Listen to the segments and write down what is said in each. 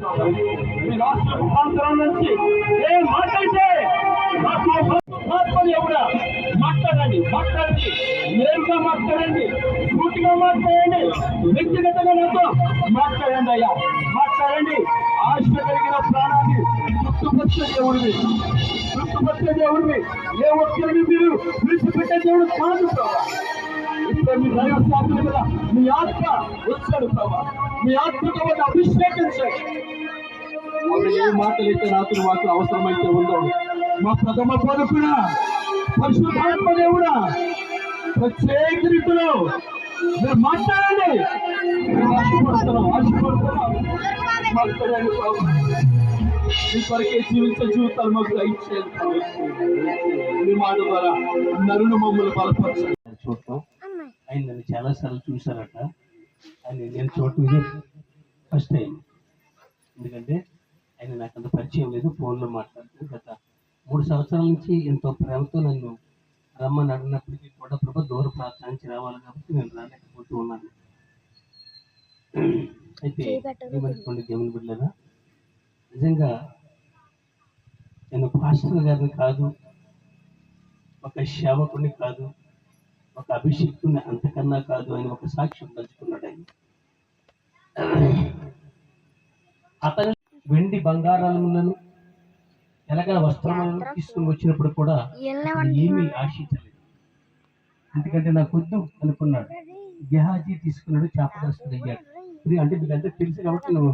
మీ రాష్ట్ర ముఖాంతరం నుంచి ఏ మాట అయితే నాకు ఎవడా మాట్లాడండి మాట్లాడండి నేరుగా మాట్లాడండి పూర్తిగా మాట్లాడండి వ్యక్తిగతంగా నాతో మాట్లాడండి అయ్యా మాట్లాడండి ఆశ కలిగిన ప్రాణాన్ని గుర్తుపచ్చే దేవుడివి గుర్తుపచ్చే దేవుడివి ఏ ఒక్కరిని మీరు విడిచిపెట్టే దేవుడు కాదు ప్రభావ ఇప్పుడు మీ దైవ స్థాపన కదా మీ ఆత్మ వచ్చాడు ప్రభావ మీ ఆత్మతో ఒక అభిషేకించండి. ఏ మాటలు అయితే నాతో మాత్రం అవసరమైతే ఉందో మా ప్రథమ పొదుపున పరిశుద్ధాత్మ దేవుడా ప్రత్యేక రీతిలో మీరు మాట్లాడండి. ఆశపడుతున్నాం ఆశపడుతున్నాం కొరకే జీవించే జీవితాలు మాకు దయచేయండి. మీ మాట ద్వారా నరును మమ్మల్ని బలపరచండి. చూడటం ఆయన నన్ను చాలాసార్లు చూశారట. ఆయన నేను చూడటం ఇదే ఫస్ట్ టైం ఎందుకంటే ఆయన నాకు అంత పరిచయం లేదు ఫోన్లో మాట్లాడుతూ గత మూడు సంవత్సరాల నుంచి ఎంతో ప్రేమతో నన్ను రమ్మని అడిగినప్పటికీ కూడా ప్రభు దూర ప్రార్థించి రావాలి కాబట్టి నేను రాలేకపోతూ ఉన్నాను. అయితే ఏమనుకోండి దేవుని బిడ్డరా నిజంగా నేను పాస్టర్ గారిని కాదు ఒక సేవకుని కాదు ఒక అభిషిక్తుని అంతకన్నా కాదు అని ఒక సాక్ష్యం అతను వెండి బంగారాలను ఎలగల వస్త్రములను తీసుకుని వచ్చినప్పుడు కూడా ఏమీ ఆశించలేదు. ఎందుకంటే నాకు వద్దు అనుకున్నాడు. గెహాజీ తీసుకున్నాడు చేపదస్తుడు అయ్యాడు. ఇది అంటే మీకు అంతా తెలుసు కాబట్టి నువ్వు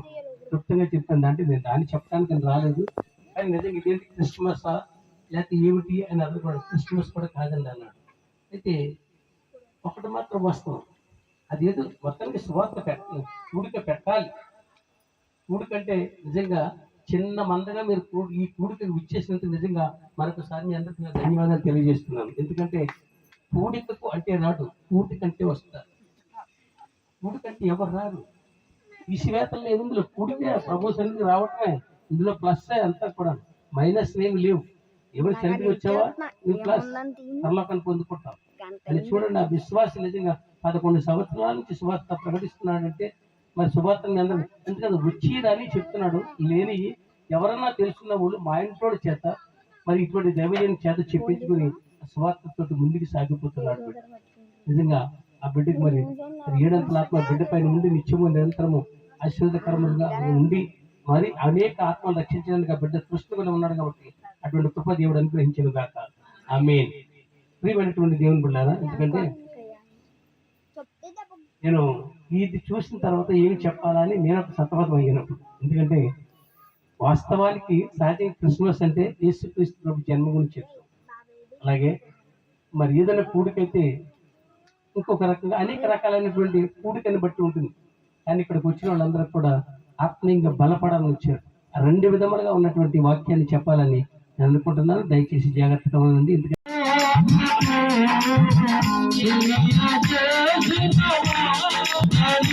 క్లుప్తంగా చెప్తాను. అంటే నేను దాన్ని చెప్పడానికి నేను రాలేదు. కానీ నిజంగా ఇదేంటి? క్రిస్మస్ లేకపోతే ఏమిటి అని అనుకున్నాడు క్రిస్మస్ కూడా కాదండి అన్నాడు. అయితే ఒకటి మాత్రం వాస్తవం. అదేదో మొత్తానికి సువార్త పెట్ట కూడిక పెట్టాలి. కూడికంటే నిజంగా చిన్న మందగా మీరు ఈ కూడికకు విచ్చేసినందుకు నిజంగా మరొకసారి మీ అందరికీ నా ధన్యవాదాలు తెలియజేస్తున్నాను. ఎందుకంటే కూడికకు అంటే రాడు కూడికంటే వస్తారు. కూడికంటే ఎవరు రారు? ఈ శ్వేతల్లో ఇందులో. కూడితే సన్నిధి రావటమే. ఇందులో ప్లస్ అంతా కూడా. మైనస్ ఏమి లేవు. ఎవరి సన్నిధి వచ్చావా ప్లస్ పరలోకాన్ని పొందుకుంటావు. అని చూడండి ఆ విశ్వాసం నిజంగా పదకొండు సంవత్సరాల నుంచి సువార్త ప్రకటిస్తున్నాడంటే మరి సువార్తని అందరూ ఎందుకంటే వచ్చిరని చెప్తున్నాడు. లేని ఎవరన్నా తెలుసుకున్న వాళ్ళు మా ఇంట్లో చేత మరి ఇటువంటి దైవజన్ చేత చెప్పించుకుని సువార్తతో ముందుకు సాగిపోతున్నాడు నిజంగా ఆ బిడ్డకి మరి ఏడంతల ఆత్మ బిడ్డ పైన ఉండి నిత్యము నిరంతరము ఆశీర్వదకరముగా ఉండి మరి అనేక ఆత్మలు రక్షించడానికి ఆ బిడ్డ సృష్టిగా ఉన్నాడు కాబట్టి అటువంటి కృప దేవుడు అనుగ్రహించిన గాక. ఆమె ప్రియమైనటువంటి దేవుని బిడ్డారా ఎందుకంటే నేను ఇది చూసిన తర్వాత ఏం చెప్పాలని నేను ఒక సతమతమయ్యాను ఎందుకంటే వాస్తవానికి సహజంగా క్రిస్మస్ అంటే యేసుక్రీస్తు ప్రభు జన్మ గురించి చెప్తాం అలాగే మరి ఏదైనా కూడికైతే ఇంకొక రకంగా అనేక రకాలైనటువంటి కూడికని బట్టి ఉంటుంది. కానీ ఇక్కడికి వచ్చిన వాళ్ళందరూ కూడా ఆత్మీయంగా బలపడాలని వచ్చారు. ఆ రెండు విధములుగా ఉన్నటువంటి వాక్యాన్ని చెప్పాలని నేను అనుకుంటున్నాను. దయచేసి జాగ్రత్తగా ఉండండి. ఎందుకంటే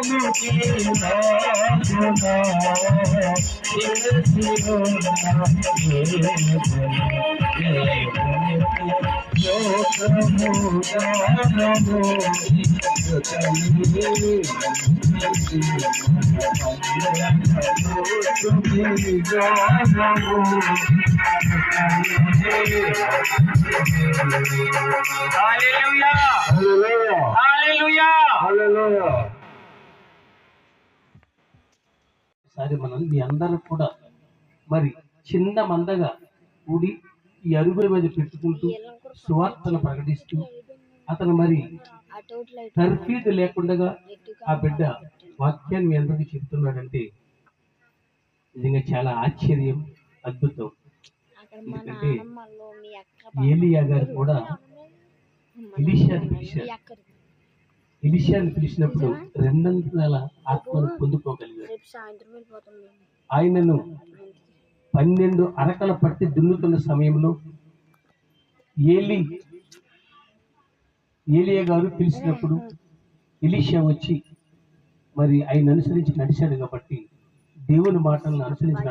Hallelujah. ఒకసారి మనం మీ అందరూ కూడా మరి చిన్న మందగా కూడి ఈ అరుగుల మీద పెట్టుకుంటూ సువార్తను ప్రకటిస్తూ అతను మరి తర్ఫీదు లేకుండా ఆ బిడ్డ వాక్యాన్ని మీ అందరికీ చెప్తున్నాడంటే నిజంగా చాలా ఆశ్చర్యం అద్భుతం. ఎందుకంటే ఏలియా గారు కూడా ఎలీషాని పిలిచారు. ఎలీషాని పిలిచినప్పుడు రెండంతల ఆత్మను మేము ఆయనను పన్నెండు అరకల పట్టి దున్నుతున్న సమయంలో ఏలి ఏలియా గారు పిలిచినప్పుడు ఎలీషా వచ్చి మరి ఆయన అనుసరించి నడిచాడు కాబట్టి దేవుని మాటలను అనుసరించి